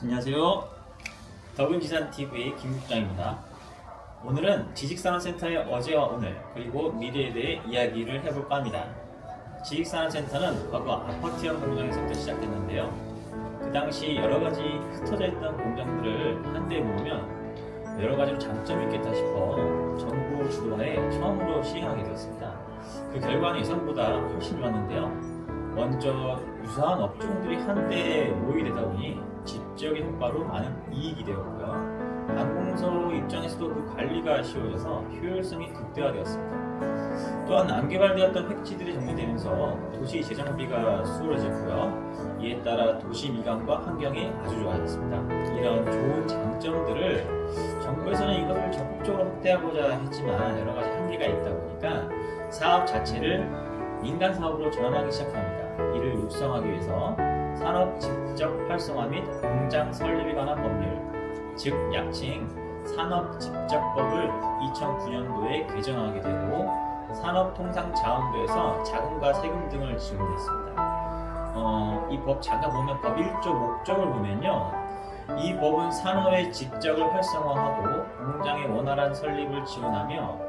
안녕하세요. 더블지산TV 김국장입니다. 오늘은 지식산업센터의 어제와 오늘 그리고 미래에 대해 이야기를 해볼까 합니다. 지식산업센터는 과거 아파트형 공장에서부터 시작됐는데요. 그 당시 여러 가지 흩어져 있던 공장들을 한데 모으면 여러 가지로 장점이 있겠다 싶어 정부 주도하에 처음으로 시행하게 되었습니다. 그 결과는 예상보다 훨씬 좋았는데요. 먼저 유사한 업종들이 한데 모이게 되다 보니 직접적인 효과로 많은 이익이 되었고요. 관공서 입장에서도 그 관리가 쉬워져서 효율성이 극대화되었습니다. 또한 안 개발되었던 획지들이 정리되면서 도시 재정비가 수월해졌고요. 이에 따라 도시 미관과 환경이 아주 좋아졌습니다. 이런 좋은 장점들을 정부에서는 이것을 적극적으로 확대하고자 했지만 여러 가지 한계가 있다 보니까 사업 자체를 민간 사업으로 전환하기 시작합니다. 이를 육성하기 위해서 산업 직접 활성화 및 공장 설립에 관한 법률, 즉 약칭 산업직접법을 2009년도에 개정하게 되고 산업통상자원부에서 자금과 세금 등을 지원했습니다. 어, 이 법 잠깐 보면 법 1조 목적을 보면요. 이 법은 산업의 직접을 활성화하고 공장의 원활한 설립을 지원하며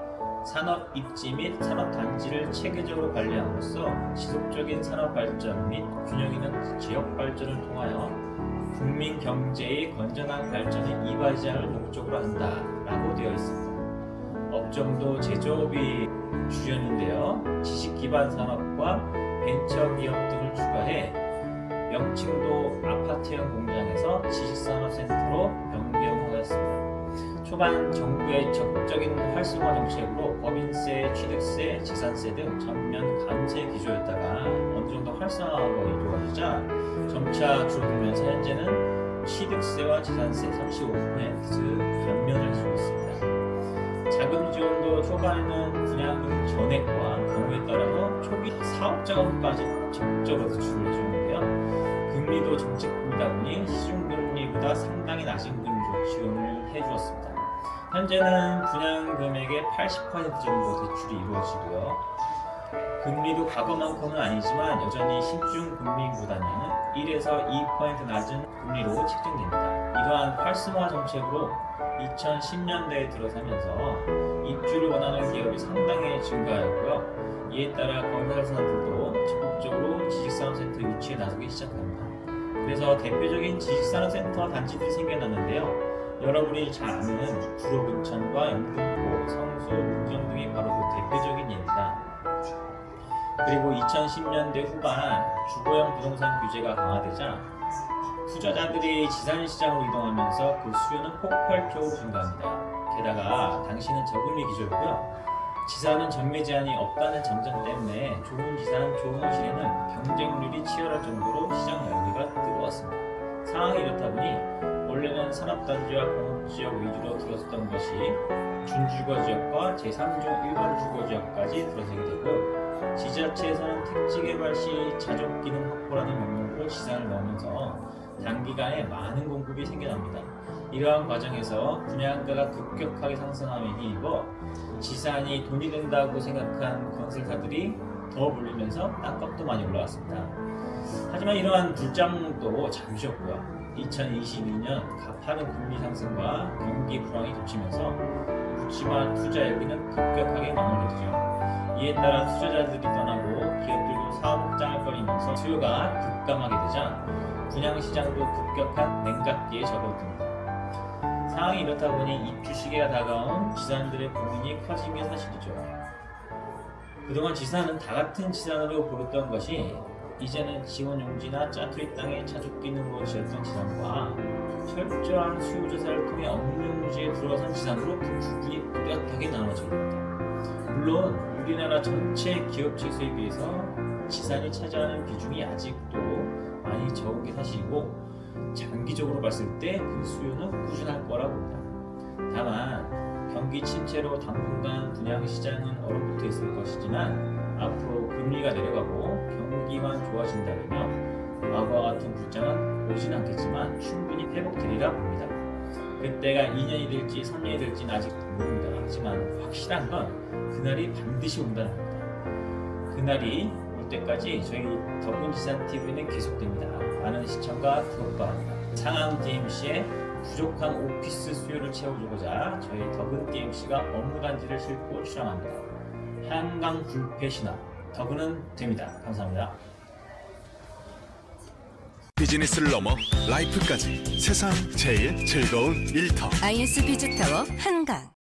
산업 입지 및 산업 단지를 체계적으로 관리함으로써 지속적인 산업 발전 및 균형 있는 지역 발전을 통하여 국민 경제의 건전한 발전에 이바지할 목적으로 한다라고 되어 있습니다. 업종도 제조업이 주였는데요. 지식 기반 산업과 벤처 기업 등을 추가해 명칭도 아파트형 공장에서 지식산 초반 정부의 적극적인 활성화 정책으로 법인세, 취득세, 재산세 등 전면 감세 기조였다가 어느 정도 활성화가 이루어지자 점차 줄어들면서 현재는 취득세와 재산세 35% 감면을 해주고 있습니다. 자금 지원도 초반에는 분양금 전액과 경우에 따라서 초기 사업 자금까지 적극적으로 지출을 해주는데요. 금리도 정책금이다 보니 시중금리보다 상당히 낮은 금리 지원을 해주었습니다. 현재는 분양 금액의 80% 정도 대출이 이루어지고요. 금리도 과거만큼은 아니지만 여전히 신중 금리보다는 1에서 2% 낮은 금리로 책정됩니다. 이러한 활성화 정책으로 2010년대에 들어서면서 입주를 원하는 기업이 상당히 증가하였고요. 이에 따라 건설사들도 적극적으로 지식산업센터 유치에 나서기 시작합니다. 그래서 대표적인 지식산업센터 단지들이 생겨났는데요. 여러분이 잘 아는 구로군천과 영등포, 성수, 문정 등이 바로 그 대표적인 예입니다. 그리고 2010년대 후반 주거용 부동산 규제가 강화되자 투자자들이 지산시장으로 이동하면서 그 수요는 폭발적으로 증가합니다. 게다가 당시는 저금리 기조였고요. 지산은 전매 제한이 없다는 장점 때문에 좋은 지산, 좋은 시에는 경쟁률이 치열할 정도로 시장 열기가 뜨거웠습니다. 상황이 이렇다 보니 원래는 산업단지와 공업지역 위주로 들어섰던 것이 준주거 지역과 제3종 일반 주거 지역까지 들어서게 되고 지자체에서는 택지 개발 시 자족 기능 확보라는 명목으로 지산을 넣으면서 단기간에 많은 공급이 생겨납니다. 이러한 과정에서 분양가가 급격하게 상승함에 힘입어 지산이 돈이 된다고 생각한 건설사들이 더 몰리면서 땅값도 많이 올라왔습니다. 하지만 이러한 불장도 잠시였고요. 2022년 가파른 금리 상승과 경기 불황이 덮치면서 묻지마 투자 여기는 급격하게 마무리되죠. 이에 따라 투자자들이 떠나고 기업들도 사업 확장을 벌이면서 수요가 급감하게 되자 분양 시장도 급격한 냉각기에 접어듭니다. 상황이 이렇다 보니 입주 시기가 다가온 지산들의 고민이 커진 게 사실이죠. 그동안 지산은 다 같은 지산으로 부르던 것이 이제는 지원 용지나 짜투리 땅에 차족 기능으로 지었던 지산과 철저한 수요 조사를 통해 업무 용지에 들어선 지산으로 그 부분이 뚜렷하게 나눠집니다. 물론 우리나라 전체 기업체 수에 비해서 지산이 차지하는 비중이 아직도 많이 적은 게 사실이고 장기적으로 봤을 때 그 수요는 꾸준할 거라고 봅니다. 다만 경기 침체로 당분간 분양 시장은 얼어붙어 있을 것이지만 앞으로 금리가 내려가고 경기만 좋아진다면 과거와 같은 불장은 오진 않겠지만 충분히 회복되리라 봅니다. 그때가 2년이 될지 3년이 될지는 아직 모릅니다. 하지만 확실한 건 그날이 반드시 온다는 겁니다. 그날이 올 때까지 저희 더군지산 TV는 계속됩니다. 많은 시청과 구독 바랍니다. 상암 DMC의 부족한 오피스 수요를 채워주고자 저희 더근 DMC가 업무 단지를 싣고 출항합니다. 한강 불패 신화 더근은 됩니다. 감사합니다. 비즈니스를 넘어 라이프까지 세상 제일 즐거운 일터 IS 비즈타워 한강